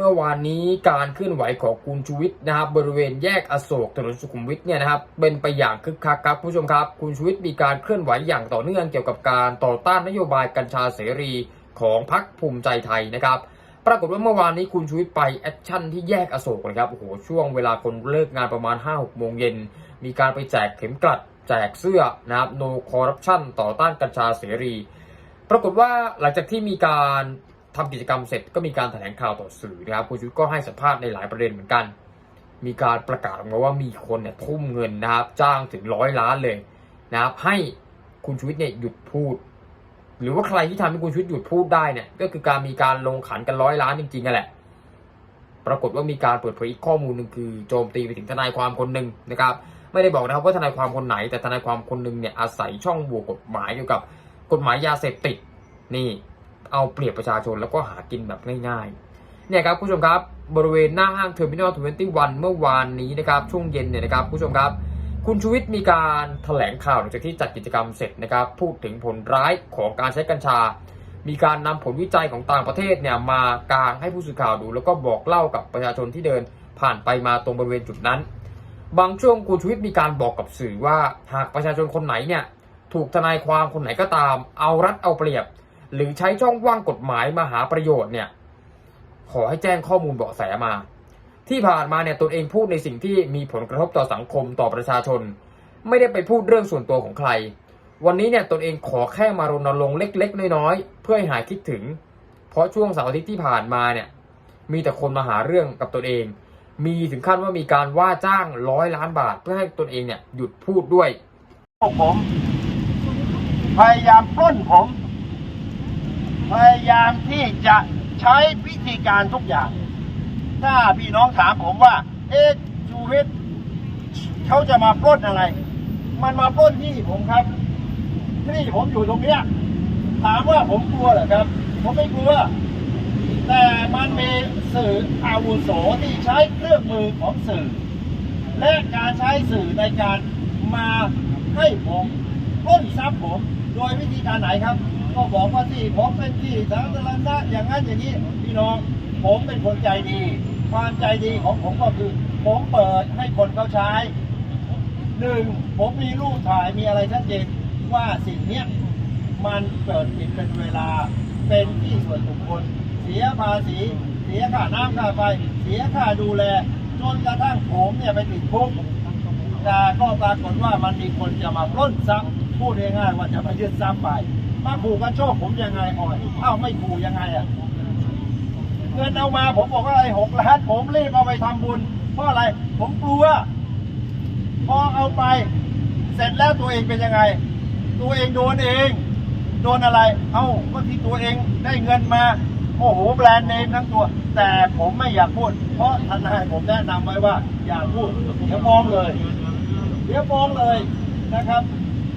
เมื่อวานนี้การเคลื่อนไหวของคุณชูวิทย์นะครับบริเวณแยกอโศกถนนสุขุมวิทเนี่ยนะครับเป็นไปอย่างคึกคักครับผู้ชมครับ คุณชูวิทย์มีการเคลื่อนไหวอย่างต่อเนื่องเกี่ยวกับการต่อต้านนโยบายกัญชาเสรีของพรรคภูมิใจไทยนะครับปรากฏว่าเมื่อวานนี้คุณชูวิทย์ไปแอคชั่นที่แยกอโศกเลยครับโอ้โหช่วงเวลาคนเลิกงานประมาณ 5-6โมงเย็นมีการไปแจกเข็มกลัด แจกเสื้อนะครับ no corruption ต่อต้านกัญชาเสรี ปรากฏว่าหลังจากที่มีการ ทำกิจกรรมเสร็จก็มีการแถลงข่าวต่อสื่อนะครับคุณชูวิทย์ก็ให้สัมภาษณ์ในหลายประเด็นเหมือนกัน มีการประกาศออกมาว่ามีคนเนี่ยทุ่มเงินนะครับ จ้างถึงร้อยล้านเลยนะครับให้คุณชูวิทย์เนี่ยหยุดพูด หรือว่าใครที่ทำให้คุณชูวิทย์หยุดพูดได้เนี่ยก็คือการมีการลงขันกันร้อยล้านจริงๆนั่นแหละ ปรากฏว่ามีการเปิดเผยอีกข้อมูลหนึ่งคือโจมตีไปถึงทนายความคนหนึ่งนะครับ ไม่ได้บอกนะครับว่าทนายความคนไหน แต่ทนายความคนหนึ่งเนี่ยอาศัยช่องโหว่กฎหมายเกี่ยวกับกฎหมายยาเสพติดนี่ เอาเปรียบประชาชนแล้วก็หากินแบบง่ายๆ เนี่ยครับคุณผู้ชมครับบริเวณหน้าห้างเทอร์มินอลทเวนตี้วันเมื่อวานนี้นะครับช่วงเย็นเนี่ยนะครับคุณผู้ชมครับ คุณชูวิทย์มีการแถลงข่าวหลังจากที่จัดกิจกรรมเสร็จนะครับพูดถึงผลร้ายของการใช้กัญชา มีการนำผลวิจัยของต่างประเทศเนี่ยมากางให้ผู้สื่อข่าวดู แล้วก็บอกเล่ากับประชาชนที่เดินผ่านไปมาตรงบริเวณจุดนั้น บางช่วงคุณชูวิทย์มีการบอกกับสื่อว่าหากประชาชนคนไหนเนี่ยถูกทนายความคนไหนก็ตาม เอารัดเอาเปรียบ หรือใช้ช่องว่างกฎหมายมาหาประโยชน์เนี่ย ขอให้แจ้งข้อมูลเบาะแสมา ที่ผ่านมาเนี่ยตนเองพูดในสิ่งที่มีผลกระทบต่อสังคมต่อประชาชน ไม่ได้ไปพูดเรื่องส่วนตัวของใคร วันนี้เนี่ยตนเองขอแค่มารณรงค์เล็ก ๆ น้อยๆเพื่อให้หายคิดถึง เพราะช่วงเสาร์อาทิตย์ที่ผ่านมาเนี่ย มีแต่คนมาหาเรื่องกับตนเอง มีถึงขั้นว่ามีการว่าจ้างร้อยล้านบาท เพื่อให้ตนเองเนี่ยหยุดพูดด้วยพวกผมพยายามปล้นผม พยายามที่จะใช้วิธีการทุกอย่าง ถ้าพี่น้องถามผมว่า เอ๊ะชูวิทย์เขาจะมาปล้นอะไร มันมาปล้นที่ผมครับที่ผมอยู่ตรงเนี้ยถามว่าผมกลัวเหรอครับ ผมไม่กลัว แต่มันมีสื่ออาวุโสที่ใช้เครื่องมือของสื่อ และการใช้สื่อในการมาให้ผมปล้นทรัพย์ผม โดยวิธีการไหนครับ ก็บอกว่าที่ผมเป็นที่สาธารณะอย่างนั้นอย่างนี้พี่น้องผมเป็นคนใจดี ความใจดีของผมก็คือ ผมเปิดให้คนเขาใช้หนึ่งผมมีรูปถ่ายมีอะไรชัดเจนว่าสิ่งเนี้ยมันเกิดผิดเป็นเวลาเป็นที่ส่วนบุคคล เสียภาษี เสียค่าน้ำค่าไฟเสียค่าดูแลจนกระทั่งผมเนี่ยไปติดคุกแต่ก็ปรากฏว่ามันมีคนจะมาปล้นทรัพย์พูดง่ายๆว่าจะมายึดทรัพย์ไป มาขู่กันโชคผมยังไงอ่อยเอ้าไม่ขู่ยังไงอะเงินเอามาผมบอกว่าไอ้หกล้านผมรีบเอาไปทำบุญ เพราะอะไร ผมกลัว พอเอาไป เสร็จแล้วตัวเองเป็นยังไง ตัวเองโดนเอง โดนอะไร เอ้าก็ที่ตัวเองได้เงินมาโอ้โหแบรนด์เนมทั้งตัว แต่ผมไม่อยากพูด เพราะทนายผมแนะนำไว้ว่า อย่าพูด เดี๋ยวฟ้องเลย เดี๋ยวฟ้องเลยนะครับ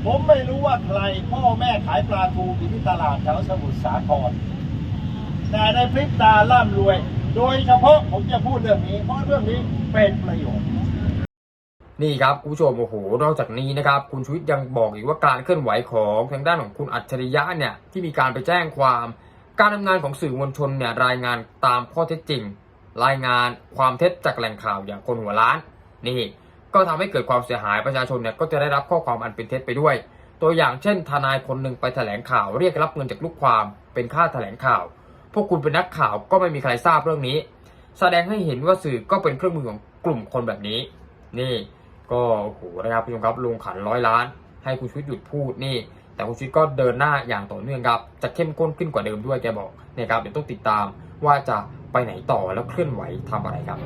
ผมไม่รู้ว่าใครพ่อแม่ขายปลาทูอยู่ที่ตลาดแถวสมุทรสาคร แต่ในพริบตาร่ำรวย โดยเฉพาะผมจะพูดเรื่องนี้ เพราะเรื่องนี้เป็นประโยชน์นี่ครับคุณผู้ชมโอ้โหนอกจากนี้นะครับ คุณชูวิทย์ยังบอกอีกว่าการเคลื่อนไหวของทางด้านของคุณอัจฉริยะเนี่ยที่มีการไปแจ้งความ การทำงานของสื่อมวลชนเนี่ยรายงานตามข้อเท็จจริง รายงานความเท็จจากแหล่งข่าวอย่างคนหัวล้านนี่ ก็ทำให้เกิดความเสียหายประชาชนเนี่ยก็จะได้รับข้อความอันเป็นเท็จไปด้วย ตัวอย่างเช่น ทนายคนหนึ่งไปแถลงข่าวเรียกรับเงินจากลูกความเป็นค่าแถลงข่าว พวกคุณเป็นนักข่าวก็ไม่มีใครทราบเรื่องนี้ แสดงให้เห็นว่าสื่อก็เป็นเครื่องมือของกลุ่มคนแบบนี้ นี่ก็โอ้โหนะครับผู้ชมครับลงขันร้อยล้าน ให้คุณชูวิทย์หยุดพูดนี่ แต่คุณชูวิทย์ก็เดินหน้าอย่างต่อเนื่องครับจะเข้มข้นขึ้นกว่าเดิมด้วยแกบอกเนี่ยครับเดี๋ยวต้องติดตามว่าจะไปไหนต่อแล้วเคลื่อนไหวทำอะไรครับ